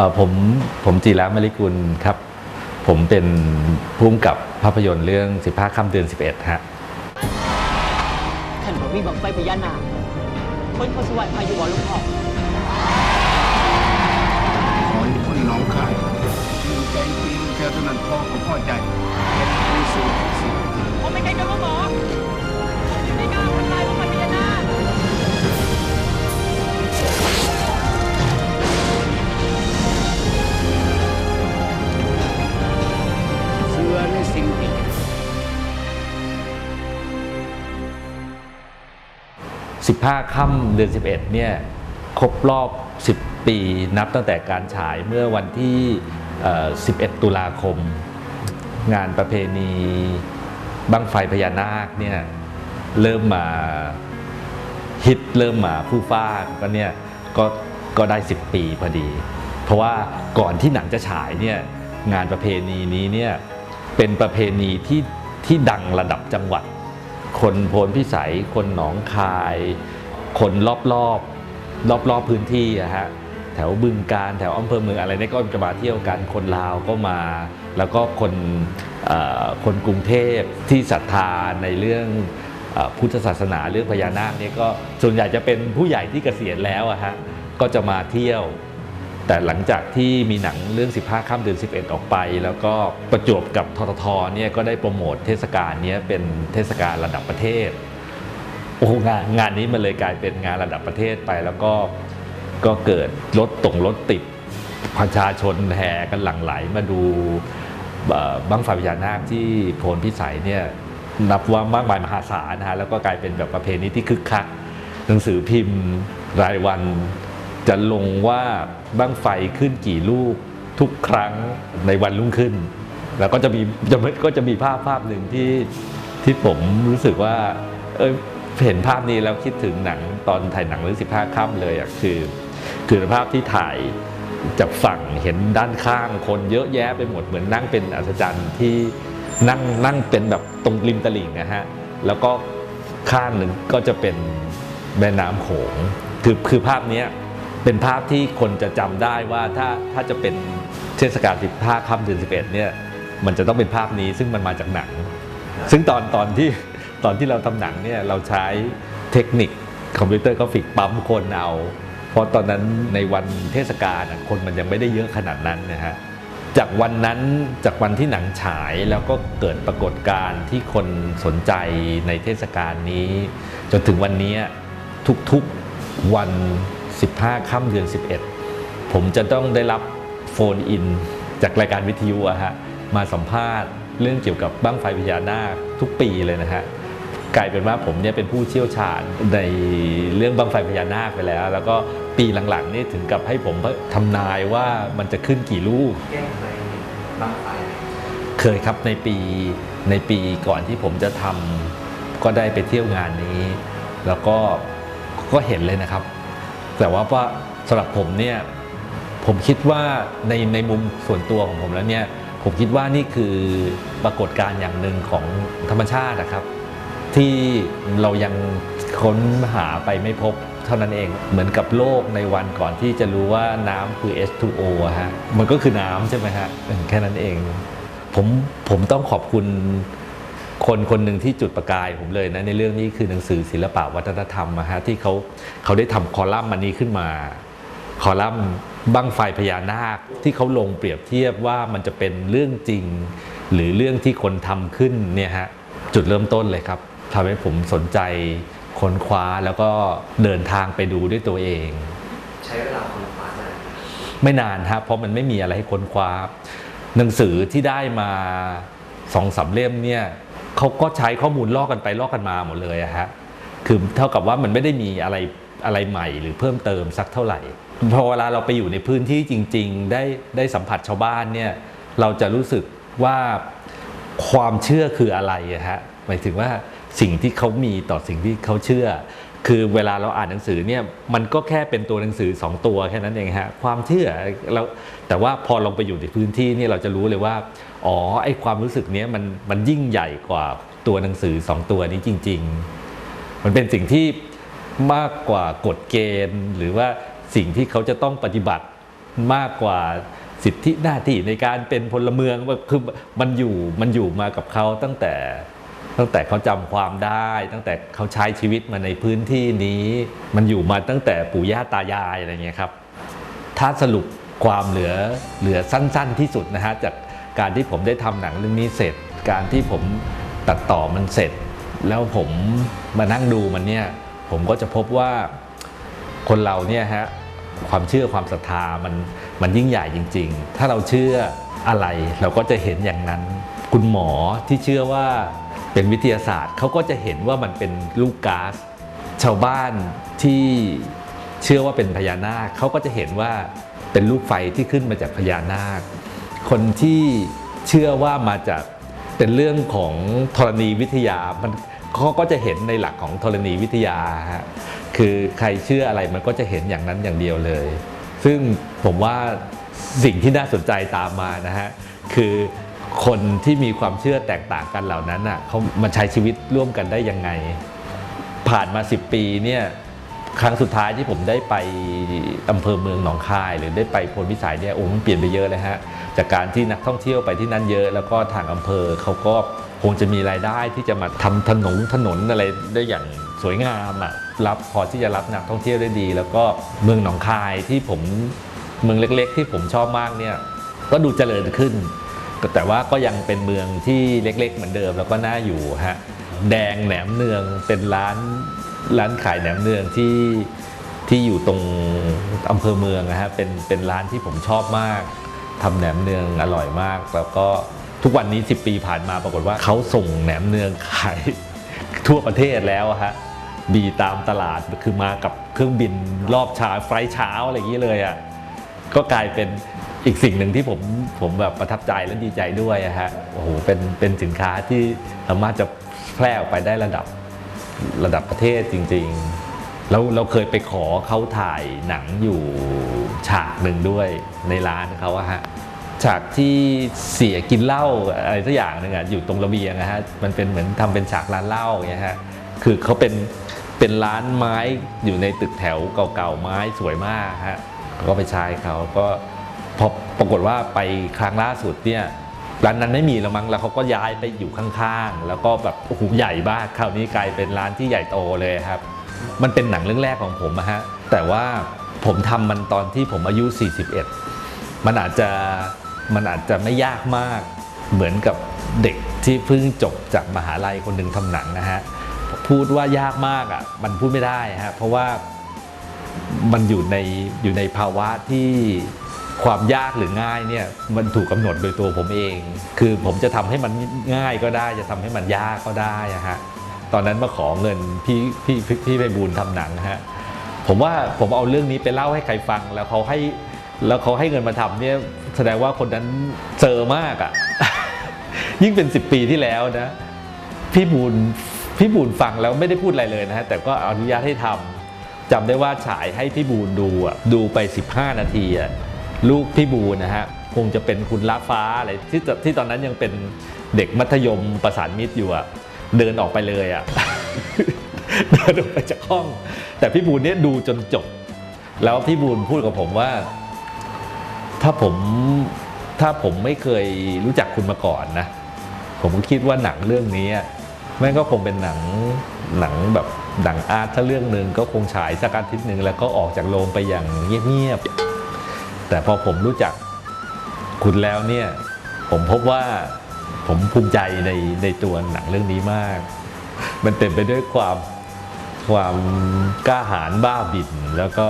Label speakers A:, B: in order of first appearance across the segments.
A: อ่อผมผมจีระมริกุลครับ ผมเป็นผู้กำกับภาพยนตร์เรื่อง 15ค่ำเดือน 11 ฮะ
B: ขันบ่มีบังไฟพญานาคคนเขาสวรรค์พายุบ่ลูกพ่อ
C: ขอให้คนหน้องคายชื่นใจปีนแค่เท่านั้นพ่อก็พอใจ
A: 15 ค่ำเดือน 11 เนี่ยครบรอบ 10 ปีนับตั้งแต่การฉายเมื่อวันที่เอ่อ11 ตุลาคม งานประเพณีบั้งไฟพญานาคเนี่ยเริ่มมาฮิตเริ่มมาผู้ฟ้าก็เนี่ยก็ก็ได้ 10 ปีพอดี เพราะว่าก่อนที่หนังจะฉายเนี่ยงานประเพณีนี้เนี่ยเป็นประเพณีที่ที่ดังระดับจังหวัด คนโพนพิสัย คนหนองคาย คนรอบรอบรอบรอบพื้นที่อะฮะแถวบึงการแถวอำเภอเมืองอะไรเนี่ยก็จะมาเที่ยวกันคนลาวก็มา แล้วก็คนคนกรุงเทพที่ศรัทธาในเรื่องอพุทธศาสนาเรื่องพญานาคเนี่ยก็ส่วนใหญ่จะเป็นผู้ใหญ่ที่เกษียณแล้วอะฮะก็จะมาเที่ยว แต่หลังจากที่มีหนังเรื่อง 15ค่ำเดือน 11 ออกไป แล้วก็ประจวบกับทททเนี่ยก็ได้โปรโมทเทศกาลนี้เป็นเทศกาลระดับประเทศ โอ้งานงานนี้มันเลยกลายเป็นงานระดับประเทศไปแล้วก็ก็เกิดรถตรงรถติดประชาชนแห่กันหลั่งไหลมาดูเอ่อบั้งไฟพญานาคที่โพนพิสัยเนี่ยนับว่ามากมายมหาศาลนะฮะแล้วก็กลายเป็นแบบประเพณีที่คึกคัก หนังสือพิมพ์รายวันจะลงว่าบั้งไฟขึ้นกี่ลูกทุกครั้งในวันรุ่งขึ้น แล้วก็จะมีจะก็จะมีภาพภาพหนึ่งที่ที่ผมรู้สึกว่าเอย เห็นภาพนี้แล้วคิดถึงหนังตอนถ่ายหนังเรื่อง15ค่ำเลยอะคือคือภาพที่ถ่ายจากฝั่งเห็นด้านข้างคนเยอะแยะไปหมดเหมือนนั่งเป็นอัศจรรย์ที่นั่งนั่งเป็นแบบตรงริมตลิ่งนะฮะแล้วก็ข้างหนึ่งก็จะเป็นแม่น้ำโขงคือคือภาพนี้เป็นภาพที่คนจะจำได้ว่าถ้าถ้าจะเป็นเทศกาล15ค่ำเดือน11เนี่ยมันจะต้องเป็นภาพนี้ซึ่งมันมาจากหนัง ซึ่งตอนตอนที่ ตอนที่เราทำหนังเนี่ยเราใช้เทคนิคคอมพิวเตอร์กราฟิกปั๊มคนเอา เพราะตอนนั้นในวันเทศกาลอะคนมันยังไม่ได้เยอะขนาดนั้นนะฮะจากวันนั้นจากวันที่หนังฉายแล้วก็เกิดปรากฏการณ์ที่คนสนใจในเทศกาลนี้ จนถึงวันนี้ทุกๆวัน 15 ค่ำเดือน 11 ผมจะต้องได้รับโฟนอิน จากรายการวิทยุอะฮะมาสัมภาษณ์เรื่องเกี่ยวกับบ้างไฟพญานาคทุกปีเลยนะฮะ กลายเป็นว่าผมเนี่ยเป็นผู้เชี่ยวชาญในเรื่องบ้างไฟพญานาคไปแล้ว แล้วก็ปีหลังๆนี่ถึงกับให้ผมทำนายว่ามันจะขึ้นกี่ลูก
D: แก้เคยบ้างไฟ
A: เคยครับในปีในปีก่อนที่ผมจะทำก็ได้ไปเที่ยวงานนี้ แล้วก็ก็เห็นเลยนะครับ แต่ว่าว่าสำหรับผมเนี่ยผมคิดว่าในในมุมส่วนตัวของผมแล้วเนี่ยผมคิดว่านี่คือปรากฏการณ์อย่างหนึ่งของธรรมชาตินะครับ ที่เรายังค้นหาไปไม่พบเท่านั้นเองเหมือนกับโลกในวันก่อนที่จะรู้ว่าน้ำคือ H2O อะฮะมันก็คือน้ำใช่ไหมฮะแค่นั้นเอง ผมผมต้องขอบคุณคนคนหนึ่งที่จุดประกายผมเลยนะในเรื่องนี้คือหนังสือศิลปะวัฒนธรรมอะฮะที่เขาเขาได้ทำคอลัมน์มันนี้ขึ้นมา คอลัมน์บั้งไฟพญานาคที่เขาลงเปรียบเทียบว่ามันจะเป็นเรื่องจริง หรือเรื่องที่คนทำขึ้นเนี่ยฮะจุดเริ่มต้นเลยครับ ทำให้ผมสนใจค้นคว้าแล้วก็เดินทางไปดูด้วยตัวเอง
D: ใช้เวลาค้นคว้านาน
A: ไม่นานครับเพราะมันไม่มีอะไรให้ค้นคว้า หนังสือที่ได้มาสองสามเล่มเนี่ยเขาก็ใช้ข้อมูลลอกกันไปลอกกันมาหมดเลยอะฮะคือเท่ากับว่ามันไม่ได้มีอะไรอะไรใหม่หรือเพิ่มเติมสักเท่าไหร่พอเวลาเราไปอยู่ในพื้นที่จริง ๆ ได้ได้สัมผัสชาวบ้านเนี่ยเราจะรู้สึกว่าความเชื่อคืออะไรอะฮะหมายถึงว่า สิ่งที่เขามีต่อสิ่งที่เขาเชื่อ คือเวลาเราอ่านหนังสือเนี่ยมันก็แค่เป็นตัวหนังสือสองตัวแค่นั้นเองฮะความเชื่อเราแต่ว่าพอลงไปอยู่ในพื้นที่เนี่ยเราจะรู้เลยว่าอ๋อไอความรู้สึกเนี้ยมันมันยิ่งใหญ่กว่าตัวหนังสือสองตัวนี้จริง ๆ มันเป็นสิ่งที่มากกว่ากฎเกณฑ์ หรือว่าสิ่งที่เขาจะต้องปฏิบัติมากกว่าสิทธิหน้าที่ในการเป็นพลเมืองคือมันอยู่มันอยู่มากับเขาตั้งแต่ ตั้งแต่เขาจำความได้ ตั้งแต่เขาใช้ชีวิตมาในพื้นที่นี้ มันอยู่มาตั้งแต่ปู่ย่าตายายอะไรเงี้ยครับ ถ้าสรุปความเหลือเหลือสั้น ๆ ที่สุดนะฮะจากการที่ผมได้ทำหนังเรื่องนี้เสร็จ การที่ผมตัดต่อมันเสร็จ แล้วผมมานั่งดูมันเนี่ย ผมก็จะพบว่าคนเราเนี่ยฮะความเชื่อความศรัทธามันมันยิ่งใหญ่จริง ๆ ถ้าเราเชื่ออะไรเราก็จะเห็นอย่างนั้น คุณหมอที่เชื่อว่า เป็นวิทยาศาสตร์เขาก็จะเห็นว่ามันเป็นลูกก๊าซชาวบ้านที่เชื่อว่าเป็นพญานาคเขาก็จะเห็นว่าเป็นลูกไฟที่ขึ้นมาจากพญานาค คนที่เชื่อว่ามาจากเป็นเรื่องของธรณีวิทยามันเขาก็จะเห็นในหลักของธรณีวิทยาฮะคือใครเชื่ออะไรมันก็จะเห็นอย่างนั้นอย่างเดียวเลย ซึ่งผมว่าสิ่งที่น่าสนใจตามมานะฮะคือ คนที่มีความเชื่อแตกต่างกันเหล่านั้นอะเขามาใช้ชีวิตร่วมกันได้ยังไง ผ่านมา 10 ปีเนี่ยครั้งสุดท้ายที่ผมได้ไปอำเภอเมืองหนองคาย หรือได้ไปพลพิสัยเนี่ยโอ้มันเปลี่ยนไปเยอะเลยฮะจากการที่นักท่องเที่ยวไปที่นั่นเยอะ แล้วก็ทางอำเภอเขาก็คงจะมีรายได้ที่จะมาทำถนนถนนอะไรได้อย่างสวยงามอะรับพอที่จะรับนักท่องเที่ยวได้ดี แล้วก็เมืองหนองคายที่ผมเมืองเล็ก ๆ ที่ผมชอบมากเนี่ยก็ดูเจริญขึ้น แต่ว่าก็ยังเป็นเมืองที่เล็กๆ เหมือนเดิมแล้วก็น่าอยู่ฮะแดงแหนมเนืองเป็นร้านร้านขายแหนมเนืองที่ที่อยู่ตรงอำเภอเมืองนะฮะเป็นเป็นร้านที่ผมชอบมากทำแหนมเนืองอร่อยมาก แล้วก็ทุกวันนี้ 10 ปีผ่านมาปรากฏว่าเขาส่งแหนมเนืองขายทั่วประเทศแล้วฮะบีตามตลาดคือมากับเครื่องบินรอบเช้าไฟล์เช้าอะไรอย่างนี้เลยอะก็กลายเป็น อีกสิ่งหนึ่งที่ผมผมแบบประทับใจและดีใจด้วยอะฮะโอ้โหเป็นเป็นสินค้าที่สามารถจะแพร่ออกไปได้ระดับระดับประเทศจริง ๆ แล้วเราเคยไปขอเขาถ่ายหนังอยู่ฉากหนึ่งด้วยในร้านเขาอะฮะฉากที่เสียกินเหล้าอะไรสักอย่างหนึ่งอะอยู่ตรงระเบียงอะฮะมันเป็นเหมือนทำเป็นฉากร้านเหล้าอย่างเงี้ยฮะคือเขาเป็นเป็นร้านไม้อยู่ในตึกแถวเก่าๆไม้สวยมากฮะก็ไปใช้เขาก็ พอปรากฏว่าไปครั้งล่าสุดเนี่ยร้านนั้นไม่มีแล้วมั้งแล้วเขาก็ย้ายไปอยู่ข้างๆ แล้วก็แบบโอ้โหใหญ่มากคราวนี้กลายเป็นร้านที่ใหญ่โตเลยครับ มันเป็นหนังเรื่องแรกของผมอะฮะแต่ว่าผมทำมันตอนที่ผมอายุ 41 มันอาจจะมันอาจจะไม่ยากมากเหมือนกับเด็กที่เพิ่งจบจากมหาลัยคนหนึ่งทำหนังนะฮะพูดว่ายากมากอะมันพูดไม่ได้ฮะเพราะว่ามันอยู่ในอยู่ในภาวะที่ ความยากหรือง่ายเนี่ยมันถูกกำหนดโดยตัวผมเอง คือผมจะทำให้มันง่ายก็ได้ จะทำให้มันยากก็ได้อะฮะตอนนั้นมาขอเงินพี่พี่พี่พี่ไปบูลย์ทำหนังฮะผมว่าผมเอาเรื่องนี้ไปเล่าให้ใครฟังแล้วเขาให้แล้วเขาให้เงินมาทำเนี่ยแสดงว่าคนนั้นเจอมากอะ ยิ่งเป็น 10 ปีที่แล้วนะ พี่บูลพี่บูลฟังแล้วไม่ได้พูดอะไรเลยนะฮะแต่ก็อนุญาตให้ทำจำได้ว่าฉายให้พี่บูลดูอะดูไป 15 นาทีอะ ลูกพี่บูนะฮะคงจะเป็นคุณละฟ้าอะไรที่ที่ตอนนั้นยังเป็นเด็กมัธยมประสานมิตรอยู่อะเดินออกไปเลยอะเดินออกไปจากห้อง แต่พี่บูลเนี่ยดูจนจบ แล้วพี่บูลพูดกับผมว่า ถ้าผมถ้าผมไม่เคยรู้จักคุณมาก่อนนะ ผมก็คิดว่าหนังเรื่องนี้แม่งก็คงเป็นหนังหนังแบบหนังอาร์ตถ้าเรื่องหนึ่งก็คงฉายสักอาทิตย์หนึ่งแล้วก็ออกจากโรงไปอย่างเงียบๆ แต่พอผมรู้จักคุณแล้วเนี่ย ผมพบว่าผมภูมิใจในในตัวหนังเรื่องนี้มาก มันเต็มไปด้วยความความกล้าหาญบ้าบิ่นแล้วก็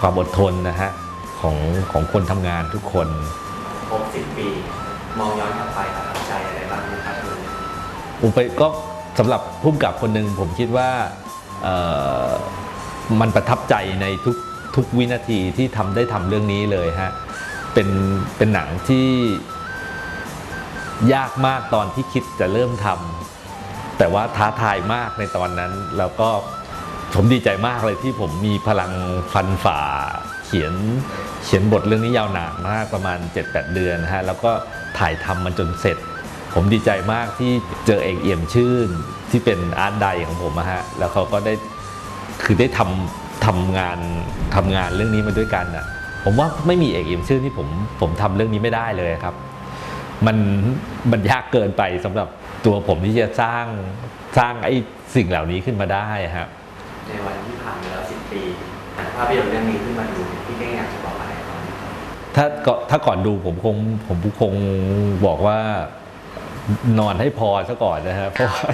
A: ความอดทนนะฮะของของคนทำงานทุกคน
D: ครบสิบปี มองย้อนกลับไปประทับใจอะไรบ้างไหมครับคุณ
A: ผมไปก็สำหรับผู้กำกับคนหนึ่งผมคิดว่าเอ่อมันประทับใจในทุก ทุกวินาทีที่ทำได้ทำเรื่องนี้เลยฮะเป็นเป็นหนังที่ยากมากตอนที่คิดจะเริ่มทำแต่ว่าท้าทายมากในตอนนั้น แล้วก็ผมดีใจมากเลยที่ผมมีพลังฟันฝ่า เขียนเขียนบทเรื่องนี้ยาวนานมากประมาณ 7-8 เดือนฮะแล้วก็ถ่ายทำมันจนเสร็จ ผมดีใจมากที่เจอเอกเอี่ยมชื่นที่เป็นอาร์ตไดของผมอะฮะแล้วเขาก็ได้คือได้ทำ ทำงานทำงานเรื่องนี้มาด้วยกันอะผมว่าไม่มีเอกเอี่ยมชื่นที่ผมผมทำเรื่องนี้ไม่ได้เลยครับ มันมันยากเกินไปสำหรับตัวผมที่จะสร้างสร้างไอ้สิ่งเหล่านี้ขึ้นมาได้ครับ
D: ในวันที่ผ่านมาแล้ว10ปีหนังภาพยนตร์เรื่องนี้ขึ้นมาดูพี่เก้งอยากจะบอกอะไรเขาไหมครับ
A: ถ้าก็ถ้าก่อนดูผมคงผมคงบอกว่า นอนให้พอซะก่อนนะฮะเพราะว่า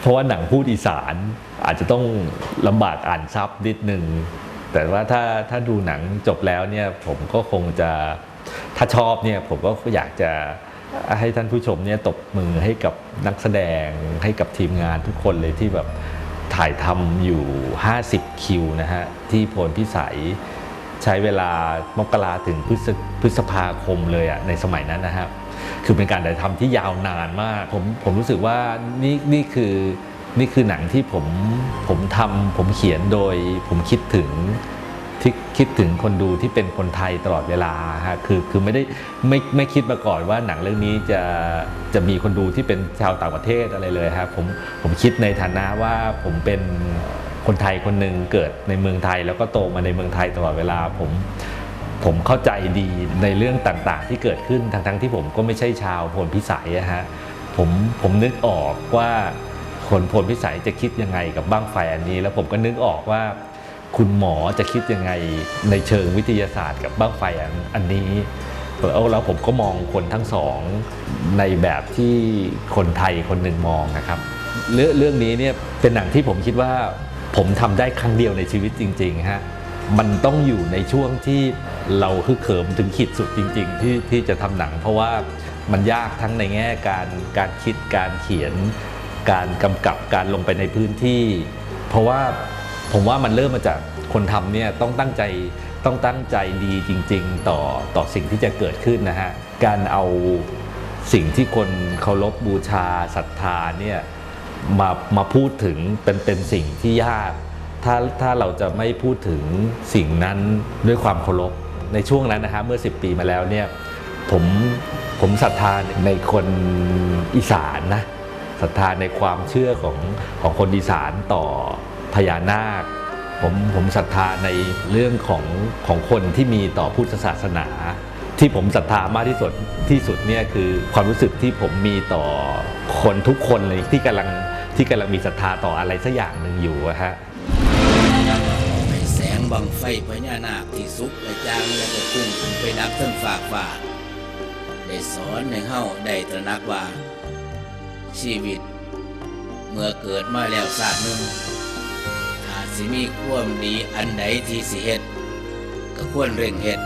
A: เพราะว่าหนังพูดอีสานอาจจะต้องลำบากอ่านซับนิดนึงแต่ว่าถ้าถ้าดูหนังจบแล้วเนี่ยผมก็คงจะถ้าชอบเนี่ยผมก็อยากจะให้ท่านผู้ชมเนี่ยตบมือให้กับนักแสดงให้กับทีมงานทุกคนเลยที่แบบถ่ายทำอยู่ 50 คิวนะฮะ ที่โพลพิสัยใช้เวลามกราถึงพฤษพฤษภาคมเลยอะในสมัยนั้นนะครับ คือเป็นการถ่ายทำที่ยาวนานมาก ผมผมรู้สึกว่านี่นี่คือนี่คือหนังที่ผมผมทำผมเขียนโดยผมคิดถึงที่คิดถึงคนดูที่เป็นคนไทยตลอดเวลาฮะคือคือไม่ได้ไม่ไม่คิดมาก่อนว่าหนังเรื่องนี้จะจะมีคนดูที่เป็นชาวต่างประเทศอะไรเลยครับผมผมคิดในฐานะว่าผมเป็นคนไทยคนหนึ่งเกิดในเมืองไทย แล้วก็โตมาในเมืองไทยตลอดเวลาผม ผมเข้าใจดีในเรื่องต่างๆ ที่เกิดขึ้นทั้งๆที่ผมก็ไม่ใช่ชาวพลพิสัยอะฮะผมผมนึกออกว่าคนพลพิสัยจะคิดยังไงกับบ้างไฟอันนี้ แล้วผมก็นึกออกว่าคุณหมอจะคิดยังไงในเชิงวิทยาศาสตร์กับบ้างไฟอันอันนี้แล้วแล้วผมก็มองคนทั้งสองในแบบที่คนไทยคนหนึ่งมองนะครับ เรื่องเรื่องนี้เนี่ยเป็นหนังที่ผมคิดว่าผมทำได้ครั้งเดียวในชีวิตจริงๆฮะ มันต้องอยู่ในช่วงที่เราคือเขิมถึงขีดสุดจริง ๆ ที่ที่จะทำหนัง เพราะว่ามันยากทั้งในแง่การการคิดการเขียน การกำกับการลงไปในพื้นที่ เพราะว่าผมว่ามันเริ่มมาจากคนทำเนี่ยต้องตั้งใจต้องตั้งใจดีจริง ๆ ต่อต่อสิ่งที่จะเกิดขึ้นนะฮะการเอาสิ่งที่คนเคารพบูชาศรัทธาเนี่ยมามาพูดถึงเป็นเป็นสิ่งที่ยาก ถ้าถ้าเราจะไม่พูดถึงสิ่งนั้นด้วยความเคารพในช่วงนั้นนะฮะเมื่อ 10 ปีมาแล้วเนี่ยผมผมศรัทธาในคนอีสานนะศรัทธาในความเชื่อของของคนอีสานต่อพญานาค ผมผมศรัทธาในเรื่องของของคนที่มีต่อพุทธศาสนา ที่ผมศรัทธามากที่สุดที่สุดเนี่ยคือความรู้สึกที่ผมมีต่อคนทุกคนเลยที่กำลังที่กำลังมีศรัทธาต่ออะไรสักอย่างหนึ่งอยู่ะฮะ
E: บังไฟพญานาคที่สุกและจางและก็พุ่งขึ้นไปดับทั้งฝากฟ้าได้สอนให้เฮาได้ตระหนักว่า ชีวิต เมื่อเกิดมาแล้วศาสตร์หนึ่งอาจสิมีความดีอันใดที่สิเฮ็ดก็ควรเร่งเฮ็ด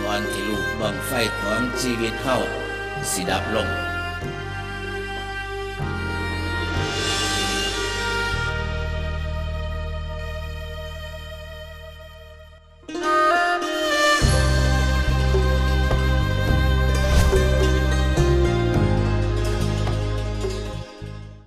E: ก่อนที่ลูกบังไฟของชีวิตเฮาสิดับลง